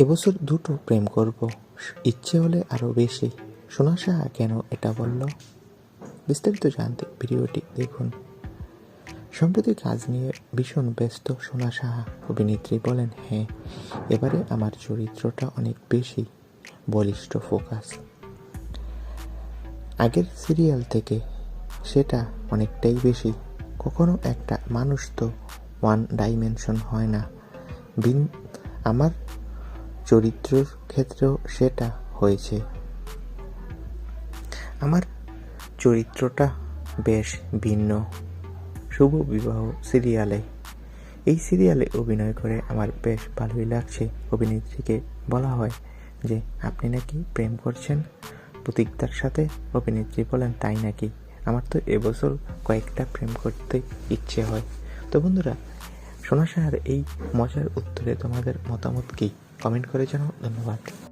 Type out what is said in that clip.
এবছর দুটো প্রেম করব। ইচ্ছে হলে আরও বেশি। সোনা সাহা কেন এটা বলল? বিস্তারিত জানতে ভিডিওটি দেখুন। সম্প্রতি কাজ নিয়ে ভীষণ ব্যস্ত সোনা সাহা অভিনেত্রী বলেন হ্যাঁ এবারে আমার চরিত্রটা অনেক বেশি বলিষ্ঠ ফোকাস। আগের সিরিয়াল থেকে সেটা অনেকটাই বেশি। কখনো একটা মানুষ তো ওয়ান ডাইমেনশন হয় না। বিন, আমার চরিত্রের ক্ষেত্রেও সেটা হয়েছে। আমার চরিত্রটা বেশ ভিন্ন। শুভ বিবাহ সিরিয়ালে। এই সিরিয়ালে অভিনয় করে আমার বেশ ভালোই লাগছে। অভিনেত্রীকে বলা হয় যে, আপনি নাকি প্রেম করছেন? প্রতীকদার সাথে অভিনেত্রী বলেন, তাই নাকি? আমার তো এবছর কয়েকটা প্রেম করতে ইচ্ছে হয়। তো বন্ধুরা, সোনা সাহার এই মজার উত্তরে তোমাদের মতামত কি? কমেন্ট করে জানাও ধন্যবাদ।